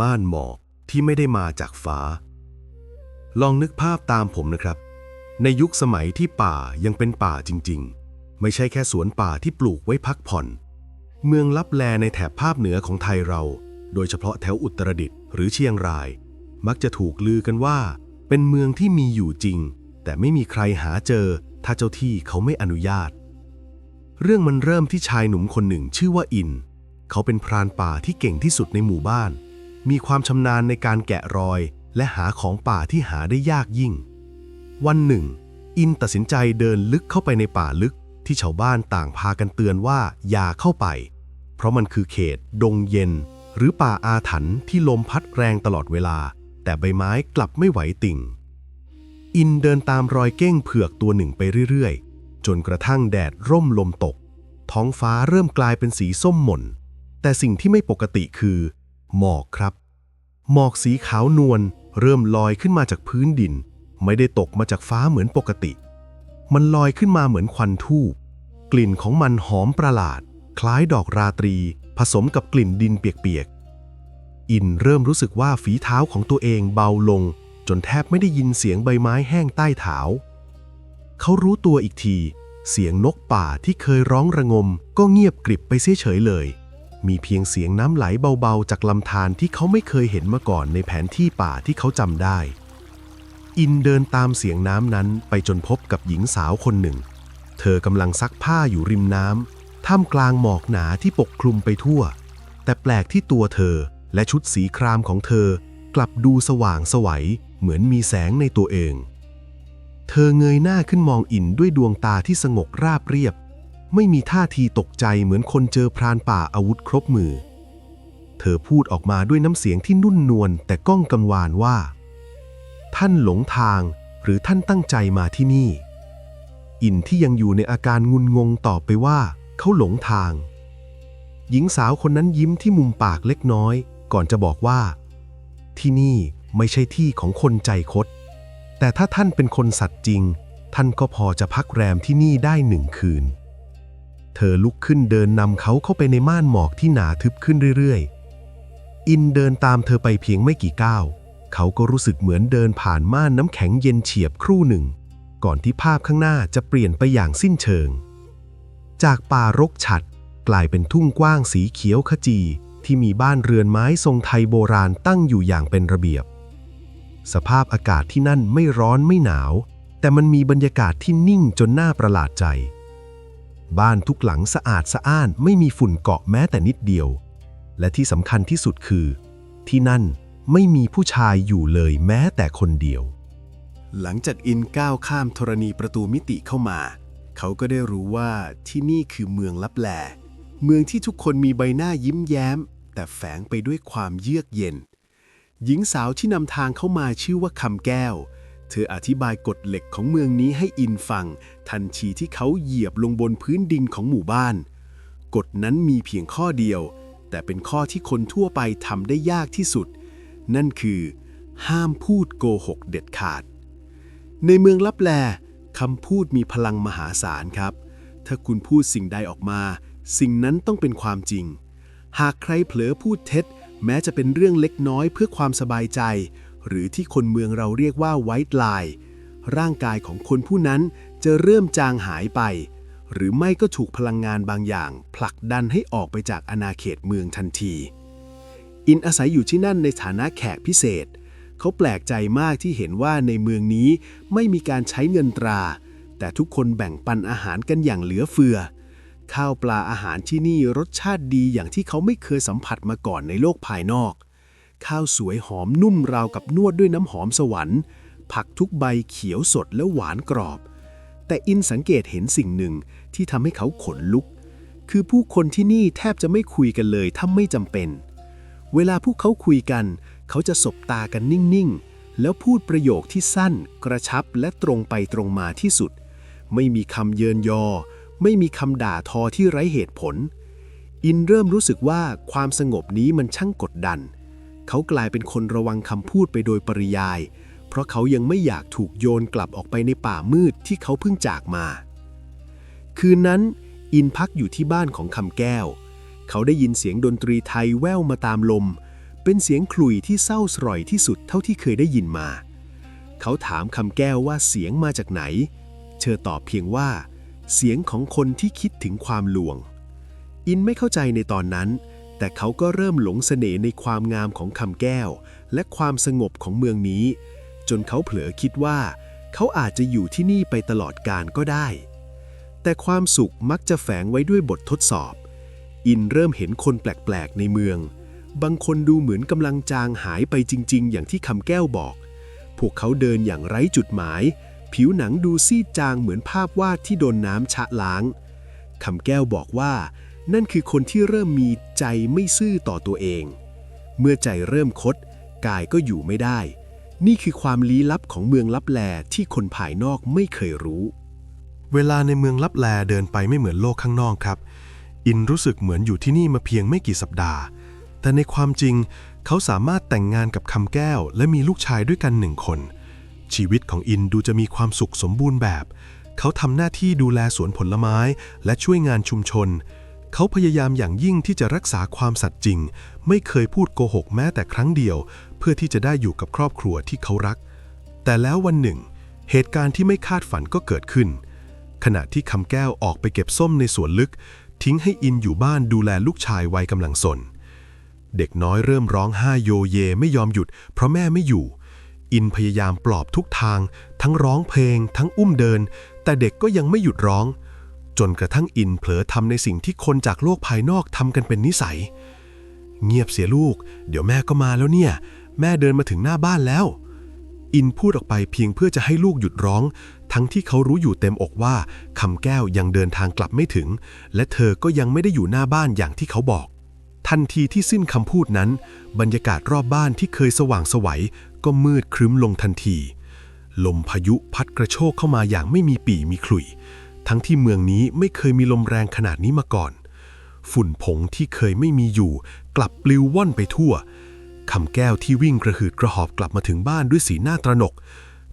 ม่านหมอกที่ไม่ได้มาจากฟ้า ลองนึกภาพตามผมนะครับ ในยุคสมัยที่ป่ายังเป็นป่าจริง ๆ ไม่ใช่แค่สวนป่าที่ปลูกไว้พักผ่อน เมืองลับแลในแถบภาคเหนือของไทยเรา โดยเฉพาะแถวอุตรดิตถ์หรือเชียงราย มักจะถูกลือกันว่า เป็นเมืองที่มีอยู่จริง แต่ไม่มีใครหาเจอ ถ้าเจ้าที่เขาไม่อนุญาต เรื่องมันเริ่มที่ชายหนุ่มคนหนึ่งชื่อว่าอิน เขาเป็นพรานป่าที่เก่งที่สุดในหมู่บ้าน มีความชำนาญในการแกะรอย และหาของป่าที่หาได้ยากยิ่ง วันหนึ่ง อินตัดสินใจเดินลึกเข้าไปในป่าลึกที่ชาวบ้านต่างพากันเตือนว่าอย่าเข้าไป เพราะมันคือเขต ดงเย็น หรือป่าอาถรรพ์ที่ลมพัดแรงตลอดเวลา แต่ใบไม้กลับไม่ไหวติ่ง อินเดินตามรอยเก้งเผือกตัวหนึ่งไปเรื่อยๆ จนกระทั่งแดดร่มลมตก ท้องฟ้าเริ่มกลายเป็นสีส้มหม่น แต่สิ่งที่ไม่ปกติคือ หมอกครับ หมอกสีขาวนวลเริ่มลอยขึ้นมาจากพื้นดิน ไม่ได้ตกมาจากฟ้าเหมือนปกติ มันลอยขึ้นมาเหมือนควันทูบกลิ่นของมันหอมประหลาด คล้ายดอกราตรี ผสมกับกลิ่นดินเปียกๆ อินเริ่มรู้สึกว่าฝีเท้าของตัวเองเบาลง จนแทบไม่ได้ยินเสียงใบไม้แห้งใต้เท้าเขารู้ตัวอีกที เสียงนกป่าที่เคยร้องระงม ก็เงียบกริบไปเสียเฉยเลย มีเพียงเสียงน้ำไหลเบาๆ จากลำธารที่เขาไม่เคยเห็นมาก่อนในแผนที่ป่าที่เขาจำได้ อินเดินตามเสียงน้ำนั้นไปจนพบกับหญิงสาวคนหนึ่ง เธอกำลังซักผ้าอยู่ริมน้ำท่ามกลางหมอกหนาที่ปกคลุมไปทั่ว แต่แปลกที่ตัวเธอและชุดสีครามของเธอ กลับดูสว่างไสวัยเหมือนมีแสงในตัวเอง เธอเงยหน้าขึ้นมองอินด้วยดวงตาที่สงบราบเรียบ ไม่มีท่าทีตกใจเหมือนคนเจอพรานป่าอาวุธครบมือ เธอพูดออกมาด้วยน้ำเสียงที่นุ่นนวลแต่ก้องกังวานว่า ท่านหลงทางหรือท่านตั้งใจมาที่นี่ อินที่ยังอยู่ในอาการงุนงงตอบไปว่า เขาหลงทาง หญิงสาวคนนั้นยิ้มที่มุมปากเล็กน้อย ก่อนจะบอกว่า ที่นี่ไม่ใช่ที่ของคนใจคด แต่ถ้าท่านเป็นคนสัตย์จริง ท่านก็พอจะพักแรมที่นี่ได้หนึ่งคืน เธอลุกขึ้นเดินนำเขาเข้าไปในม่านหมอกที่หนาทึบขึ้นเรื่อยๆ อินเดินตามเธอไปเพียงไม่กี่ก้าว เขาก็รู้สึกเหมือนเดินผ่านม่านน้ำแข็งเย็นเฉียบครู่หนึ่ง ก่อนที่ภาพข้างหน้าจะเปลี่ยนไปอย่างสิ้นเชิง จากป่ารกฉัดกลายเป็นทุ่งกว้างสีเขียวขจี ที่มีบ้านเรือนไม้ทรงไทยโบราณตั้งอยู่อย่างเป็นระเบียบ สภาพอากาศที่นั่นไม่ร้อนไม่หนาว แต่มันมีบรรยากาศที่นิ่งจนน่าประหลาดใจ บ้านทุกหลังสะอาดสะอ้านไม่มีฝุ่นเกาะแม้แต่นิดเดียว และที่สำคัญที่สุดคือ ที่นั่นไม่มีผู้ชายอยู่เลยแม้แต่คนเดียว หลังจากอินก้าวข้ามธรณีประตูมิติเข้ามา เขาก็ได้รู้ว่าที่นี่คือเมืองลับแล เมืองที่ทุกคนมีใบหน้ายิ้มแย้ม แต่แฝงไปด้วยความเยือกเย็น หญิงสาวที่นำทางเข้ามาชื่อว่าคำแก้วเเธออธิบายกฎเหล็กของเมืองนี้ให้อินฟัง ทันทีที่เขาเหยียบลงบนพื้นดินของหมู่บ้าน กฎนั้นมีเพียงข้อเดียว แต่เป็นข้อที่คนทั่วไปทำได้ยากที่สุด นั่นคือ ห้ามพูดโกหกเด็ดขาด ในเมืองลับแลคำพูดมีพลังมหาศาลครับ ถ้าคุณพูดสิ่งใดออกมา สิ่งนั้นต้องเป็นความจริง หากใครเผลอพูดเท็จ แม้จะเป็นเรื่องเล็กน้อยเพื่อความสบายใจ หรือที่คนเมืองเราเรียกว่าไวท์ไลน์ร่างกายของคนผู้นั้นจะเริ่มจางหายไป หรือไม่ก็ถูกพลังงานบางอย่าง ผลักดันให้ออกไปจากอาณาเขตเมืองทันที อินอาศัยอยู่ที่นั่นในฐานะแขกพิเศษ เขาแปลกใจมากที่เห็นว่าในเมืองนี้ไม่มีการใช้เงินตรา แต่ทุกคนแบ่งปันอาหารกันอย่างเหลือเฟือ ข้าวปลาอาหารที่นี่รสชาติดีอย่างที่เขาไม่เคยสัมผัสมาก่อนในโลกภายนอก ข้าวสวยหอมนุ่มราวกับนวดด้วยน้ำหอมสวรรค์ ผักทุกใบเขียวสดและหวานกรอบ แต่อินสังเกตเห็นสิ่งหนึ่งที่ทำให้เขาขนลุก คือผู้คนที่นี่แทบจะไม่คุยกันเลยถ้าไม่จำเป็น เวลาพวกเขาคุยกัน เขาจะสบตากันนิ่งๆ แล้วพูดประโยคที่สั้น กระชับและตรงไปตรงมาที่สุด ไม่มีคำเยินยอ ไม่มีคำด่าทอที่ไร้เหตุผล อินเริ่มรู้สึกว่าความสงบนี้มันช่างกดดันเเขากลายเป็นคนระวังคำพูดไปโดยปริยาย เพราะเขายังไม่อยากถูกโยนกลับออกไปในป่ามืดที่เขาเพิ่งจากมา คืนนั้น อินพักอยู่ที่บ้านของคำแก้ว เขาได้ยินเสียงดนตรีไทยแว่วมาตามลม เป็นเสียงขลุ่ยที่เศร้าสร่อยที่สุดเท่าที่เคยได้ยินมา เขาถามคำแก้วว่าเสียงมาจากไหน เธอตอบเพียงว่า เสียงของคนที่คิดถึงความลวง อินไม่เข้าใจในตอนนั้น แต่เขาก็เริ่มหลงเสน่ห์ในความงามของคำแก้ว และความสงบของเมืองนี้ จนเขาเผลอคิดว่า เขาอาจจะอยู่ที่นี่ไปตลอดกาลก็ได้ แต่ความสุขมักจะแฝงไว้ด้วยบททดสอบ อินเริ่มเห็นคนแปลกๆ ในเมือง บางคนดูเหมือนกำลังจางหายไปจริง ๆ อย่างที่คำแก้วบอก พวกเขาเดินอย่างไร้จุดหมาย ผิวหนังดูซีดจางเหมือนภาพวาดที่โดนน้ำชะล้างคำแก้วบอกว่า นั่นคือคนที่เริ่มมีใจไม่ซื่อต่อตัวเอง เมื่อใจเริ่มคด กายก็อยู่ไม่ได้ นี่คือความลี้ลับของเมืองลับแลที่คนภายนอกไม่เคยรู้ เวลาในเมืองลับแลเดินไปไม่เหมือนโลกข้างนอกครับ อินรู้สึกเหมือนอยู่ที่นี่มาเพียงไม่กี่สัปดาห์ แต่ในความจริง เขาสามารถแต่งงานกับคำแก้ว และมีลูกชายด้วยกันหนึ่งคน ชีวิตของอินดูจะมีความสุขสมบูรณ์แบบ เขาทำหน้าที่ดูแลสวนผลไม้ และช่วยงานชุมชนเขาพยายามอย่างยิ่งที่จะรักษาความสัตย์จริง ไม่เคยพูดโกหกแม้แต่ครั้งเดียว เพื่อที่จะได้อยู่กับครอบครัวที่เขารัก แต่แล้ววันหนึ่ง เหตุการณ์ที่ไม่คาดฝันก็เกิดขึ้น ขณะที่คำแก้วออกไปเก็บส้มในสวนลึก ทิ้งให้อินอยู่บ้านดูแลลูกชายวัยกำลังสน เด็กน้อยเริ่มร้องไห้โยเยไม่ยอมหยุด เพราะแม่ไม่อยู่ อินพยายามปลอบทุกทาง ทั้งร้องเพลง ทั้งอุ้มเดิน แต่เด็กก็ยังไม่หยุดร้อง จนกระทั่งอินเผลอทำในสิ่งที่คนจากโลกภายนอกทำกันเป็นนิสัย เงียบเสียลูก เดี๋ยวแม่ก็มาแล้วเนี่ย แม่เดินมาถึงหน้าบ้านแล้ว อินพูดออกไปเพียงเพื่อจะให้ลูกหยุดร้อง ทั้งที่เขารู้อยู่เต็มอกว่าคำแก้วยังเดินทางกลับไม่ถึง และเธอก็ยังไม่ได้อยู่หน้าบ้านอย่างที่เขาบอก ทันทีที่สิ้นคำพูดนั้น บรรยากาศรอบบ้านที่เคยสว่างสวัยก็มืดครึ้มลงทันที ลมพายุพัดกระโชกเข้ามาอย่างไม่มีปีมีขลุ่ย ทั้งที่เมืองนี้ไม่เคยมีลมแรงขนาดนี้มาก่อน ฝุ่นผงที่เคยไม่มีอยู่ กลับปลิวว่อนไปทั่วคำแก้วที่วิ่งกระหืดกระหอบกลับมาถึงบ้านด้วยสีหน้าตระหนก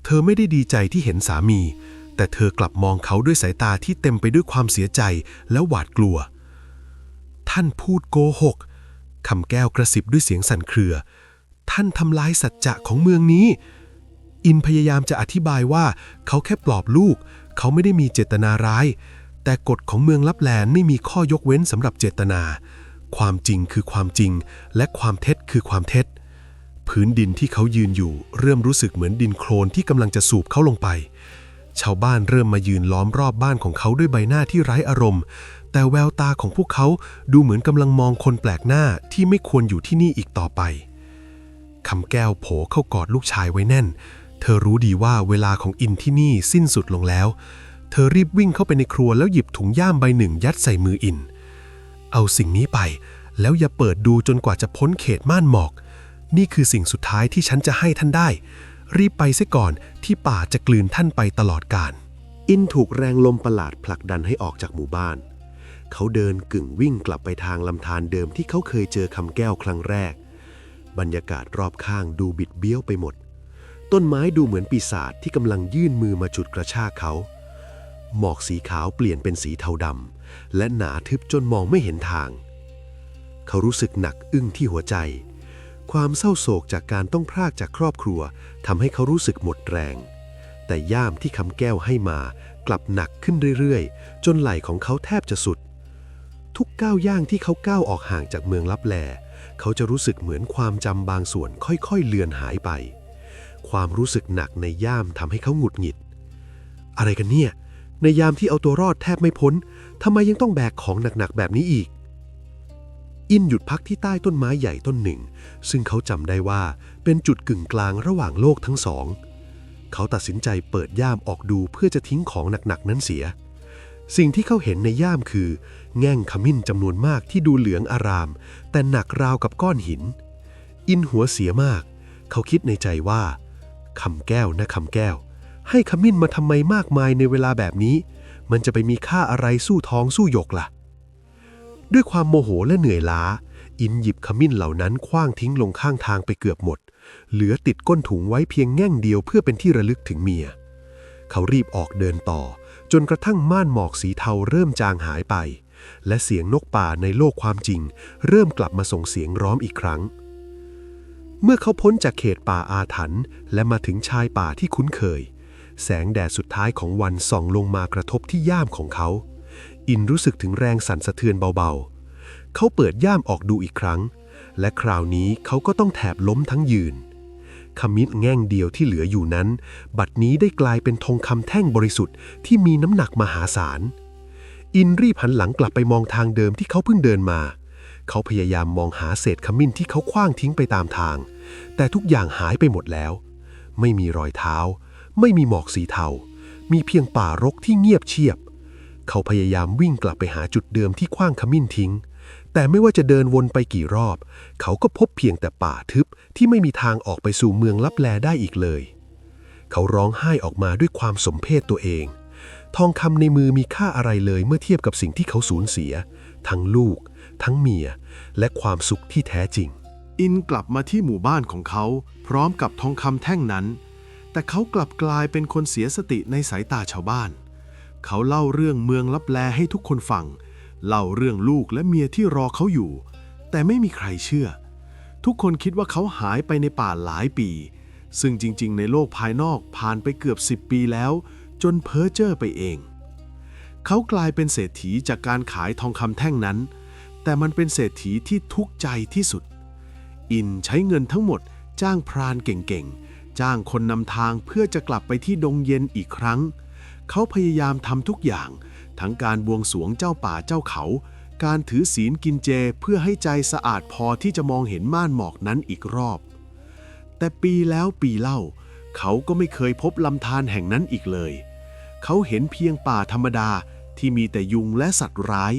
เธอไม่ได้ดีใจที่เห็นสามี แต่เธอกลับมองเขาด้วยสายตาที่เต็มไปด้วยความเสียใจและหวาดกลัว ท่านพูดโกหกคำแก้วกระซิบด้วยเสียงสั่นเครือ ท่านทำลายสัจจะของเมืองนี้ อินพยายามจะอธิบายว่าเขาแค่ปลอบลูก เขาไม่ได้มีเจตนาร้าย แต่กฎของเมืองลับแลนไม่มีข้อยกเว้นสำหรับเจตนา ความจริงคือความจริง และความเท็จคือความเท็จ พื้นดินที่เขายืนอยู่ เริ่มรู้สึกเหมือนดินโคลนที่กำลังจะสูบเขาลงไป ชาวบ้านเริ่มมายืนล้อมรอบบ้านของเขาด้วยใบหน้าที่ไร้อารมณ์ แต่แววตาของพวกเขาดูเหมือนกำลังมองคนแปลกหน้าที่ไม่ควรอยู่ที่นี่อีกต่อไปคำแก้วโผเข้ากอดลูกชายไว้แน่น เธอรู้ดีว่าเวลาของอินที่นี่สิ้นสุดลงแล้ว เธอรีบวิ่งเข้าไปในครัวแล้วหยิบถุงย่ามใบหนึ่งยัดใส่มืออิน เอาสิ่งนี้ไป แล้วอย่าเปิดดูจนกว่าจะพ้นเขตม่านหมอก นี่คือสิ่งสุดท้ายที่ฉันจะให้ท่านได้ รีบไปเสียก่อนที่ป่าจะกลืนท่านไปตลอดกาลอินถูกแรงลมประหลาดผลักดันให้ออกจากหมู่บ้าน เขาเดินกึ่งวิ่งกลับไปทางลำธารเดิมที่เขาเคยเจอคำแก้วครั้งแรก บรรยากาศรอบข้างดูบิดเบี้ยวไปหมด ต้นไม้ดูเหมือนปีศาจที่กำลังยื่นมือมาจุดกระชากเขา หมอกสีขาวเปลี่ยนเป็นสีเทาดำและหนาทึบจนมองไม่เห็นทาง เขารู้สึกหนักอึ้งที่หัวใจ ความเศร้าโศกจากการต้องพรากจากครอบครัวทำให้เขารู้สึกหมดแรง แต่ย่ามที่คำแก้วให้มากลับหนักขึ้นเรื่อยๆ จนไหล่ของเขาแทบจะสุด ทุกก้าวย่างที่เขาก้าวออกห่างจากเมืองลับแล เขาจะรู้สึกเหมือนความจำบางส่วนค่อยๆ เลือนหายไป ความรู้สึกหนักในย่ามทำให้เขาหงุดหงิด อะไรกันเนี่ย ในยามที่เอาตัวรอดแทบไม่พ้นทำไมยังต้องแบกของหนักๆแบบนี้อีก อินหยุดพักที่ใต้ต้นไม้ใหญ่ต้นหนึ่ง ซึ่งเขาจำได้ว่าเป็นจุดกึ่งกลางระหว่างโลกทั้งสอง เขาตัดสินใจเปิดย่ามออกดูเพื่อจะทิ้งของหนักๆนั้นเสีย สิ่งที่เขาเห็นในย่ามคือ แง่งขมิ้นจำนวนมากที่ดูเหลืองอาราม แต่หนักราวกับก้อนหิน อินหัวเสียมาก เขาคิดในใจว่า คำแก้วนะคำแก้ว ให้ขมิ้นมาทำไมมากมายในเวลาแบบนี้ มันจะไปมีค่าอะไรสู้ท้องสู้หยกล่ะ ด้วยความโมโหและเหนื่อยล้า อินหยิบขมิ้นเหล่านั้นคว้างทิ้งลงข้างทางไปเกือบหมด เหลือติดก้นถุงไว้เพียงแง่งเดียวเพื่อเป็นที่ระลึกถึงเมีย เขารีบออกเดินต่อ จนกระทั่งม่านหมอกสีเทาเริ่มจางหายไป และเสียงนกป่าในโลกความจริง เริ่มกลับมาส่งเสียงร้องอีกครั้ง เมื่อเขาพ้นจากเขตป่าอาถรรพ์และมาถึงชายป่าที่คุ้นเคย แสงแดดสุดท้ายของวันส่องลงมากระทบที่ย่ามของเขา อินรู้สึกถึงแรงสั่นสะเทือนเบาๆ เขาเปิดย่ามออกดูอีกครั้ง และคราวนี้เขาก็ต้องแถบล้มทั้งยืนขมิ้นแง่งเดียวที่เหลืออยู่นั้น บัดนี้ได้กลายเป็นทองคำแท่งบริสุทธิ์ที่มีน้ำหนักมหาศาล อินรีบหันหลังกลับไปมองทางเดิมที่เขาเพิ่งเดินมา เขาพยายามมองหาเศษขมิ้นที่เขาคว้างทิ้งไปตามทาง แต่ทุกอย่างหายไปหมดแล้ว ไม่มีรอยเท้า ไม่มีหมอกสีเทา มีเพียงป่ารกที่เงียบเชียบ เขาพยายามวิ่งกลับไปหาจุดเดิมที่คว้างขมิ้นทิ้ง แต่ไม่ว่าจะเดินวนไปกี่รอบ เขาก็พบเพียงแต่ป่าทึบที่ไม่มีทางออกไปสู่เมืองลับแลได้อีกเลย เขาร้องไห้ออกมาด้วยความสมเพศตัวเอง ทองคำในมือมีค่าอะไรเลยเมื่อเทียบกับสิ่งที่เขาสูญเสีย ทั้งลูก ทั้งเมีย และความสุขที่แท้จริง อินกลับมาที่หมู่บ้านของเขา พร้อมกับทองคำแท่งนั้น แต่เขากลับกลายเป็นคนเสียสติในสายตาชาวบ้าน เขาเล่าเรื่องเมืองลับแลให้ทุกคนฟัง เล่าเรื่องลูกและเมียที่รอเขาอยู่ แต่ไม่มีใครเชื่อ ทุกคนคิดว่าเขาหายไปในป่าหลายปี ซึ่งจริง ๆ ในโลกภายนอกผ่านไปเกือบ 10 ปีแล้ว จนเพ้อเจ้อไปเองเขากลายเป็นเศรษฐีจากการขายทองคำแท่งนั้น แต่มันเป็นเศรษฐีที่ทุกข์ใจที่สุด อินใช้เงินทั้งหมดจ้างพรานเก่งๆ จ้างคนนำทางเพื่อจะกลับไปที่ดงเย็นอีกครั้ง เขาพยายามทำทุกอย่าง ทั้งการบวงสวงเจ้าป่าเจ้าเขา การถือศีลกินเจเพื่อให้ใจสะอาดพอที่จะมองเห็นม่านหมอกนั้นอีกรอบ แต่ปีแล้วปีเล่า เขาก็ไม่เคยพบลำธารแห่งนั้นอีกเลย เขาเห็นเพียงป่าธรรมดาที่มีแต่ยุงและสัตว์ร้าย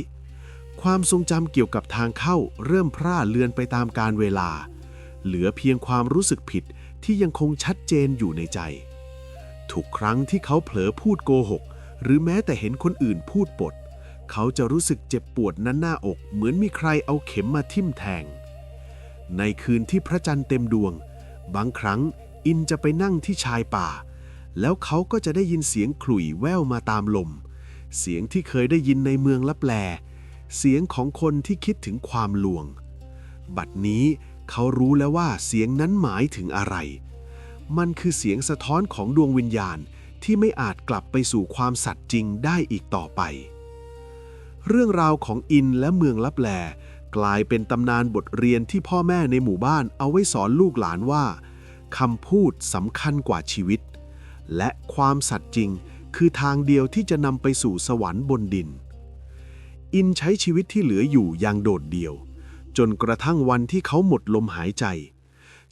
ความทรงจำเกี่ยวกับทางเข้าเริ่มพร่าเลือนไปตามการเวลา เหลือเพียงความรู้สึกผิดที่ยังคงชัดเจนอยู่ในใจ ทุกครั้งที่เขาเผลอพูดโกหก หรือแม้แต่เห็นคนอื่นพูดปด เขาจะรู้สึกเจ็บปวดนั้นหน้าอก เหมือนมีใครเอาเข็มมาทิ่มแทง ในคืนที่พระจันทร์เต็มดวง บางครั้งอินจะไปนั่งที่ชายป่า แล้วเขาก็จะได้ยินเสียงขลุ่ยแว่วมาตามลม เสียงที่เคยได้ยินในเมืองลับแล เสียงของคนที่คิดถึงความลวง บัดนี้เขารู้แล้วว่าเสียงนั้นหมายถึงอะไร มันคือเสียงสะท้อนของดวงวิญญาณที่ไม่อาจกลับไปสู่ความสัตย์จริงได้อีกต่อไป เรื่องราวของอินและเมืองลับแล กลายเป็นตำนานบทเรียนที่พ่อแม่ในหมู่บ้านเอาไว้สอนลูกหลานว่าคำพูดสำคัญกว่าชีวิต และความสัตย์จริงคือทางเดียวที่จะนำไปสู่สวรรค์บนดิน อินใช้ชีวิตที่เหลืออยู่อย่างโดดเดี่ยว จนกระทั่งวันที่เขาหมดลมหายใจ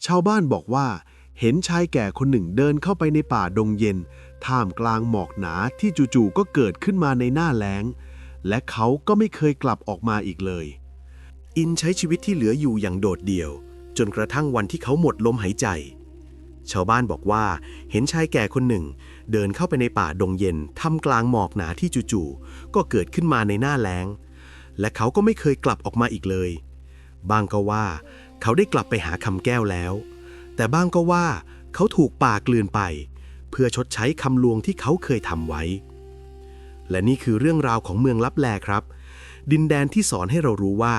ชาวบ้านบอกว่า เห็นชายแก่คนหนึ่งเดินเข้าไปในป่าดงเย็น ท่ามกลางหมอกหนาที่จู่ๆก็เกิดขึ้นมาในหน้าแล้ง และเขาก็ไม่เคยกลับออกมาอีกเลย อินใช้ชีวิตที่เหลืออยู่อย่างโดดเดี่ยว จนกระทั่งวันที่เขาหมดลมหายใจ ชาวบ้านบอกว่าเห็นชายแก่คนหนึ่ง เดินเข้าไปในป่าดงเย็นทำกลางหมอกหนาที่จู่ๆก็เกิดขึ้นมาในหน้าแล้ง และเขาก็ไม่เคยกลับออกมาอีกเลย บางก็ว่า เขาได้กลับไปหาคำแก้วแล้ว แต่บางก็ว่า เขาถูกป่ากลืนไป เพื่อชดใช้คำลวงที่เขาเคยทำไว้ และนี่คือเรื่องราวของเมืองลับแลครับ ดินแดนที่สอนให้เรารู้ว่า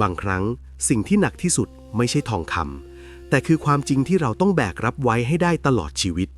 บางครั้งสิ่งที่หนักที่สุดไม่ใช่ทองคำแต่คือความจริงที่เราต้องแบกรับไว้ให้ได้ตลอดชีวิต